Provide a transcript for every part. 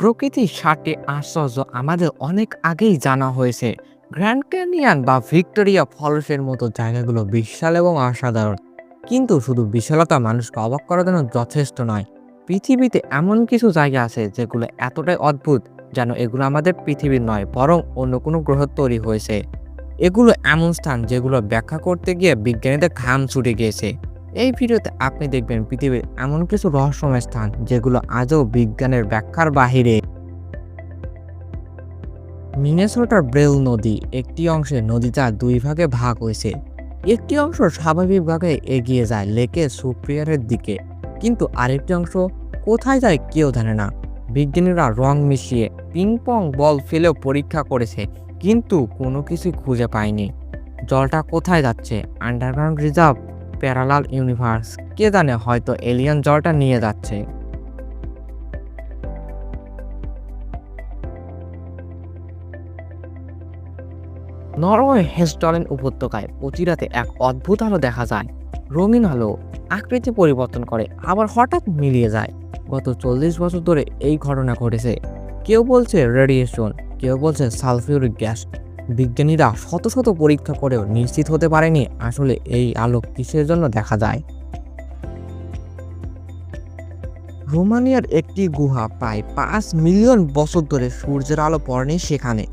প্রকৃতির সাতটি আশ্চর্য আমাদের অনেক আগেই জানা হয়েছে। গ্র্যান্ড ক্যানিয়ন বা ভিক্টোরিয়া ফলসের মতো জায়গাগুলো বিশাল এবং অসাধারণ। কিন্তু শুধু বিশালতা মানুষকে অবাক করার জন্য যথেষ্ট নয়। পৃথিবীতে এমন কিছু জায়গা আছে যেগুলো এতটাই অদ্ভুত যেন এগুলো আমাদের পৃথিবীর নয়, বরং অন্য কোনো গ্রহ তৈরি হয়েছে। এগুলো এমন স্থান যেগুলো ব্যাখ্যা করতে গিয়ে বিজ্ঞানীদের ঘাম ছুটে গিয়েছে। এই ভিডিওতে আপনি দেখবেন পৃথিবীর এমন কিছু রহস্যময় স্থান যেগুলো আজও বিজ্ঞানের ব্যাখ্যার বাহিরে। মিনেসোটার ব্রেল নদী একটি অংশে নদীটা দুই ভাগে ভাগ হয়েছে। একটি অংশ স্বাভাবিকভাবে এগিয়ে যায় লেকে সুপ্রিয়ারের দিকে, কিন্তু আরেকটি অংশ কোথায় যায় কেউ জানে না। বিজ্ঞানীরা রং মিশিয়ে পিং পং বল ফেলেও পরীক্ষা করেছে, কিন্তু কোনো কিছু খুঁজে পায়নি। জলটা কোথায় যাচ্ছে? Underground reserve parallel universe. কে জানে হয়তো এলিয়ান জলটা নিয়ে যাচ্ছে। নরওয়ে হেস্টলেন উপত্যকায় প্রতিরাতে এক অদ্ভুত আলো দেখা যায়। রঙিন আলো আকৃতি পরিবর্তন করে, আবার হঠাৎ মিলিয়ে যায়। গত চল্লিশ বছর ধরে এই ঘটনা ঘটেছে। কেউ বলছে রেডিয়েশন, কেউ বলছে সালফিউরিক গ্যাস। বিজ্ঞানীরা শত শত পরীক্ষা করেও নিশ্চিত হতে পারেনি আসলে এই আলো কিসের জন্য দেখা যায়। রোমানিয়ার একটি গুহা প্রায় পাঁচ মিলিয়ন বছর ধরে সূর্যের আলো পড়েনি সেখানে।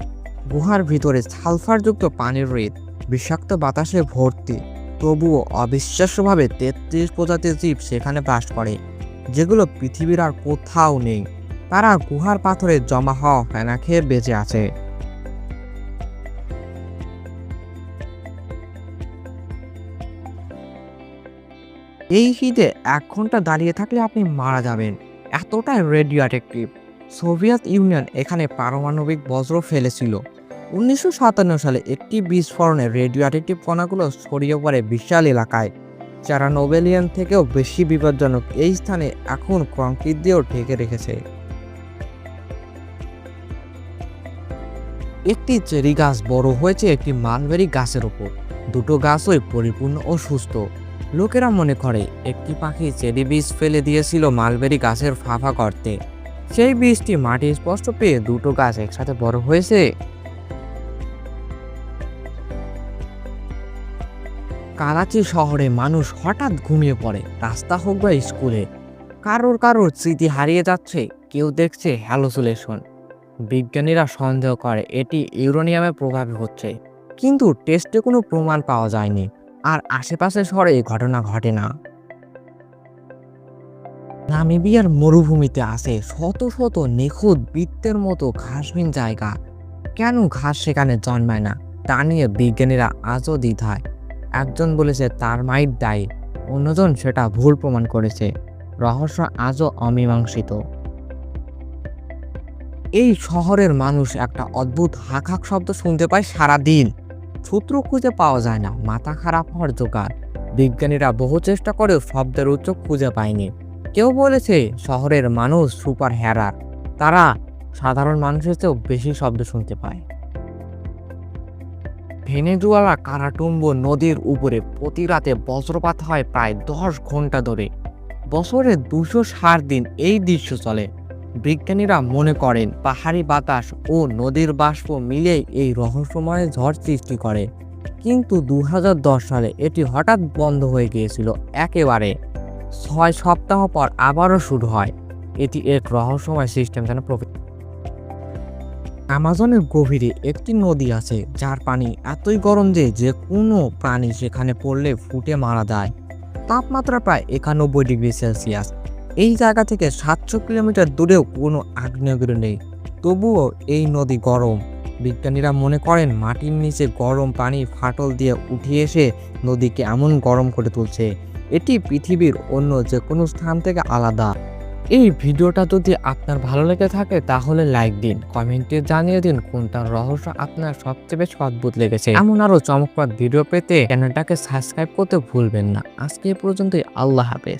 গুহার ভিতরে সালফারযুক্ত পানির রেত, বিষাক্ত বাতাসে ভর্তি, তবুও অবিশ্বাস্যভাবে তেত্রিশ প্রজাতির জীব সেখানে বাস করে, যেগুলো পৃথিবীর আর কোথাও নেই। তারা গুহার পাথরে জমা হওয়া ফেনা খেয়ে বেঁচে আছে। এই হিটে এক ঘণ্টা দাঁড়িয়ে থাকলে আপনি মারা যাবেন। এতটাই রেডিও অ্যাট্রাকটিভ সোভিয়েত ইউনিয়ন এখানে পারমাণবিক বজ্র ফেলেছিল। উনিশশো সাতান্ন সালে একটি বিস্ফোরণে রেডিও অ্যাট্রাকটিভ কণাগুলো ছড়িয়ে পড়ে বিশাল এলাকায়, যারা নোবেলিয়ান থেকেও বেশি বিপজ্জনক এই স্থানে এখন কংক্রিট দিয়েও ঢেকে রেখেছে। একটি চেরি গাছ বড় হয়েছে একটি মালবেরি গাছের ওপর। দুটো গাছই পরিপূর্ণ ও সুস্থ। লোকেরা মনে করে, একটি পাখি চেরি বীজ ফেলে দিয়েছিল মালবেরি গাছের ফাঁফা করতে। সেই বীজটি মাটি স্পষ্ট পেয়ে দুটো গাছ একসাথে বড় হয়েছে। কারাচি শহরে মানুষ হঠাৎ ঘুমিয়ে পড়ে, রাস্তা হোক বা স্কুলে। কারোর কারোর স্মৃতি হারিয়ে যাচ্ছে, কেউ দেখছে হ্যালোসুলেশন বিজ্ঞানীরা সন্দেহ করে, এটি ইউরোনিয়ামের প্রভাবে হচ্ছে, কিন্তু টেস্টে কোনো প্রমাণ পাওয়া যায়নি। আর আশেপাশের শহরে এই ঘটনা ঘটে না। নামিবিয়ার মরুভূমিতে আছে শত শত নিখুঁত বৃত্তের মতো ঘাসহীন জায়গা। কেন ঘাস সেখানে জন্মায় না? তা নিয়ে বিজ্ঞানীরা আজও দ্বিধায়। একজন বলেছে তার মাইট দায়ী, অন্যজন সেটা ভুল প্রমাণ করেছে। রহস্য আজও অমীমাংসিত। এই শহরের মানুষ একটা অদ্ভুত হাক হাক শব্দ শুনতে পায় সারাদিন। সূত্র খুঁজে পাওয়া যায় না, মাথা খারাপ হওয়ার জোগাড়। বিজ্ঞানীরা বহু চেষ্টা করেও শব্দের উচ্চ খুঁজে পায়নি। কেউ বলেছে শহরের মানুষ সুপার হ্যারার, তারা সাধারণ মানুষের চেয়েও বেশি শব্দ শুনতে পায়। ভেনেজুয়ালা কারাটুম্বো নদীর উপরে প্রতি রাতে বজ্রপাত হয় প্রায় দশ ঘণ্টা ধরে। বছরে দুশো ষাট দিন এই দৃশ্য চলে। বিজ্ঞানীরা মনে করেন পাহাড়ি বাতাস ও নদীর বাষ্প মিলেই এই রহস্যময় ঝড় সৃষ্টি করে। কিন্তু দু হাজার দশ সালে এটি হঠাৎ বন্ধ হয়ে গিয়েছিল একেবারে। ছয় সপ্তাহ পর আবারও শুরু হয়। এটি এক রহস্যময় সিস্টেম যেন আমাজনের গভীরে একটি নদী আছে, যার পানি এতই গরম যে যে কোনো প্রাণী সেখানে পড়লে ফুটে মারা যায়। তাপমাত্রা প্রায় একানব্বই ডিগ্রি সেলসিয়াস। এই জায়গা থেকে সাতশো কিলোমিটার দূরেও কোনো আগ্নেয়গিরি নেই। তবুও এই নদী গরম। বিজ্ঞানীরা মনে করেন মাটির নিচে গরম পানি ফাটল দিয়ে উঠিয়ে এসে নদীকে এমন গরম করে তুলছে। এটি পৃথিবীর অন্য যে কোনো স্থান থেকে আলাদা। এই ভিডিওটা যদি আপনার ভালো লেগে থাকে তাহলে লাইক দিন, কমেন্টে জানিয়ে দিন কোনটার রহস্য আপনার সবচেয়ে বেশি অদ্ভুত লেগেছে। এমন আরও চমকপ্রদ ভিডিও পেতে চ্যানেলটাকে সাবস্ক্রাইব করতে ভুলবেন না। আজকে পর্যন্তই, আল্লাহ হাফেজ।